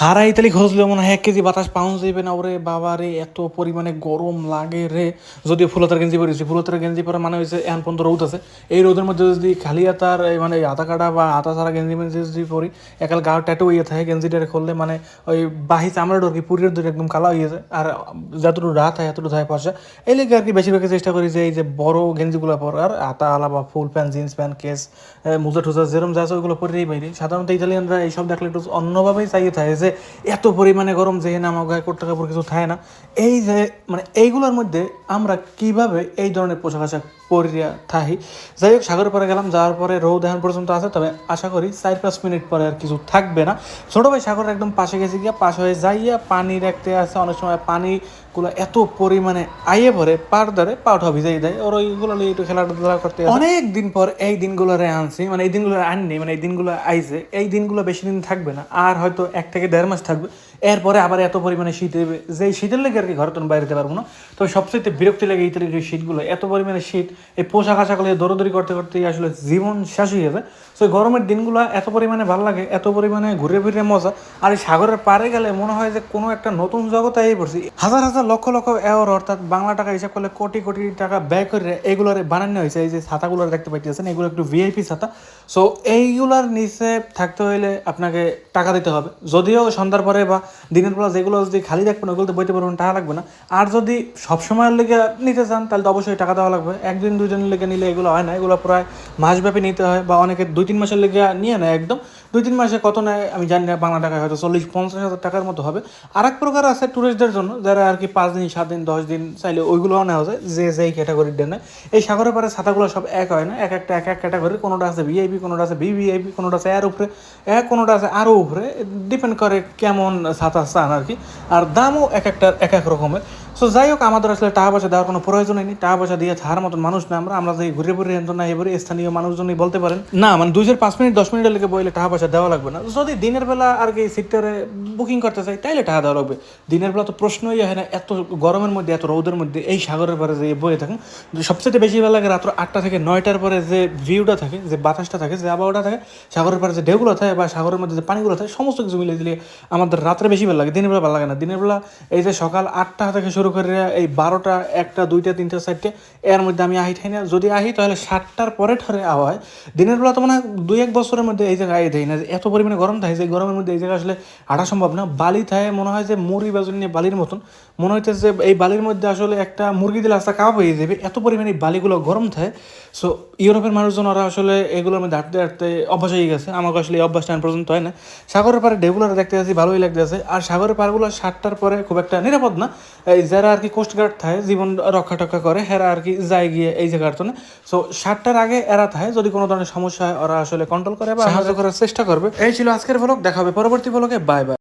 হারা ইতালি খোঁজলে মনে হয় এক কেজি বাতাস পাউন্ড যাবে না ওরে বাবা রে, এত পরিমাণে গরম লাগে রে। যদি ফুলতার গেঞ্জি পরেছি, ফুলতার গেঞ্জি পরে মানে হয়েছে এখন পর্যন্ত রোদ আছে। এই রোদের মধ্যে যদি খালি তার মানে আতা কাটা বা আতা ছাড়া গেঞ্জি মেঞ্জি যদি পরি, একাল গা ট্যাটু হয়ে থাকে গেঞ্জিটা খুললে মানে ওই বাহি চামড়া ডর কি পুরীর দূরে একদম কালা হয়ে যায়। আর যতটুকু রাত হয় এতটুকু থাকে পয়সা। এই লেগে আর কি বেশিরভাগ চেষ্টা করি যে এই যে বড় গেঞ্জিগুলো পরার আতা আলা বা ফুল প্যান্ট জিন্স প্যান্ট কেস মুজা টুজা যেরম যা আছে ওইগুলো পরেই বাইরে। সাধারণত ইতালিয়ানরা এইসব দেখলে একটু অন্যভাবেই চাইয়ে থাকে যে এত পরিমাণে গরম যে আমার গায়ে কোট কাপড় কিছু থাকে না। এই যে মানে এইগুলোর মধ্যে আমরা কীভাবে এই ধরনের পোশাক আশাক পরিয়া থাকি? যাই হোক সাগর পরে গেলাম, যাওয়ার পরে রোদ এখন পর্যন্ত আছে, তবে আশা করি চার পাঁচ মিনিট পরে আর কিছু থাকবে না। ছোটো ভাই সাগরের একদম পাশে গেছে গিয়া, পাশে হয়ে যাইয়া পানি রাখতে আছে অনেক সময় পানিগুলো এত পরিমাণে আইয়ে পরে পার ধরে পাউটা ভিজাই দেয়। ওর ওইগুলো নিয়ে একটু খেলাধুলা করতে অনেক দিন পর এই দিনগুলো রে আনছি মানে এই দিনগুলো আননি মানে এই দিনগুলো আইছে, এই দিনগুলো বেশি দিন থাকবে না। আর হয়তো এক থেকে দেড় মাস থাকবে। এরপরে আবার এত পরিমাণে শীত দেবে। যে শীতের লেগে আর কি ঘরে তখন বাইরে যেতে পারব না। তবে সবচেয়ে বিরক্তি লাগে এই তৈরি শীতগুলো, এত পরিমাণে শীত, এই পোশাক আশাক নিয়ে দৌড়দৌড়ি করতে করতে আসলে জীবন শেষ হয়ে যাবে। তো এই গরমের দিনগুলো এত পরিমাণে ভালো লাগে, এত পরিমাণে ঘুরে ফিরে মজা। আর এই সাগরের পারে গেলে মনে হয় যে কোনো একটা নতুন জগতে এই পড়ছি। হাজার হাজার লক্ষ লক্ষ এওর, অর্থাৎ বাংলা টাকা হিসাব করলে কোটি কোটি টাকা ব্যয় করে এগুলোর বানানো হয়েছে। এই যে ছাতাগুলো দেখতে পাইতেছেন, এগুলো একটু ভিআইপি ছাতা। সো এইগুলার নিচে থাকতে হইলে আপনাকে টাকা দিতে হবে। যদিও সন্ধ্যার পরে বা দিনের বেলা যেগুলো যদি খালি রাখবেন ওগুলোতে বইতে পারবেন টাকা লাগবে না। আর যদি সব সময়ের লেগে নিতে চান, তাহলে তো অবশ্যই টাকা দেওয়া লাগবে। একদিন দুই দিনের লেগে নিলে এগুলো হয় না। এগুলো প্রায় মাসব্যাপী নিতে হয় বা অনেকে দুই তিন মাসের লেগে নিয়ে নেয় একদম। দুই তিন মাসে কত নেয়, আমি জানি না, বাংলা টাকায় হয়তো চল্লিশ, পঞ্চাশ হাজার টাকার মতো হবে। আর এক প্রকার আছে ট্যুরিস্টদের জন্য, যারা আর কি পাঁচ দিন, সাত দিন, দশ দিন চাইলে ওইগুলোও নেওয়া যায়, যে যেই ক্যাটাগরির নেয়। এই সাগরের পারে ছাতাগুলো সব এক হয় না, এক একটা, এক এক ক্যাটাগরি কোনোটা আছে ভিআইপি কোনোটা আছে ভিভিআইপি কোনোটা আছে এর উপরে এক কোনোটা আছে আরও উপরে। ডিপেন্ড করে কেমন ছাতা চান আর কি। আর দামও এক একটা, এক এক রকমের। সো যাই হোক, আমাদের আসলে টাকা পয়সা দেওয়ার কোনো প্রয়োজনই নেই। টাকা পয়সা দিয়ে ছাড়ার মতন মানুষ না আমরা। আমরা যে ঘুরে ঘুরে এত না এবারে স্থানীয় মানুষজনই বলতে পারেন। না মানে দুই পাঁচ মিনিট, দশ মিনিটের লেগে বইলে টাকা পয়সা দেওয়া লাগবে না। যদি দিনের বেলা আর কি সিটটারে বুকিং করতে চাই, তাইলে টাকা দেওয়া লাগবে। দিনের বেলা তো প্রশ্নই হয় না, এত গরমের মধ্যে, এত রৌদের মধ্যে, এই সাগরের পরে যে বয়ে থাকুন। সবচেয়ে বেশি ভালো লাগে রাত্র আটটা থেকে নয়টার পরে যে ভিউটা থাকে, যে বাতাসটা থাকে, যে আবহাওয়াটা থাকে, সাগরের পরে যে ঢেউগুলো থাকে বা সাগরের মধ্যে যে পানিগুলো থাকে, সমস্ত কিছু মিলে দিলে আমাদের রাত্রে বেশি ভালো লাগে। দিনের বেলা ভালো লাগে না। দিনের বেলা এই যে সকাল আটটা থেকে শুরু করে এই বারোটা, একটা, দুইটা, তিনটা, চারটে, এর মধ্যে আমি আহি ঠাই না। যদি আহি তাহলে সাতটার পরে ঠরে আওয়া হয়। দিনের বেলা তো মনে হয় দুই, এক বছরের মধ্যে এই জায়গায় আই দেয় না। এত পরিমাণে গরম থাকে যে গরমের মধ্যে এই জায়গায় আসলে হাঁটা সম্ভব না। বালি থাকে, মনে হয় যে মুড়ি বাজুন নিয়ে বালির মতন। মনে হইতেছে যে এই বালির মধ্যে আসলে একটা মুরগি দিলে আস্তে কাপ হয়ে যাবে। এত পরিমাণে বালিগুলো গরম থাকে। সো ইউরোপের মানুষজন ওরা আসলে এগুলোর মধ্যে হাঁটতে হাঁটতে অভ্যাস হয়ে গেছে। আমাকে আসলে এই অভ্যাসটা পর্যন্ত হয় না। সাগরের পাড়ে ঢেউগুলো দেখতে আসি, ভালোই লাগতে আছে আর সাগরের পারগুলো সাতটার পরে খুব একটা নিরাপদ না। এই যারা আর কি কোস্টগার্ড থাকে জীবন রক্ষা টক্ষা করে হেরা আর কি যায় গিয়ে এই জায়গার জন্য। সো সাতটার আগে এরা থাকে যদি কোনো ধরনের সমস্যা হয় ওরা আসলে কন্ট্রোল করে বা সাহায্য করার চেষ্টা করবে। এই ছিল আজকের ব্লগ দেখাবে পরবর্তী ব্লগে বাই বাই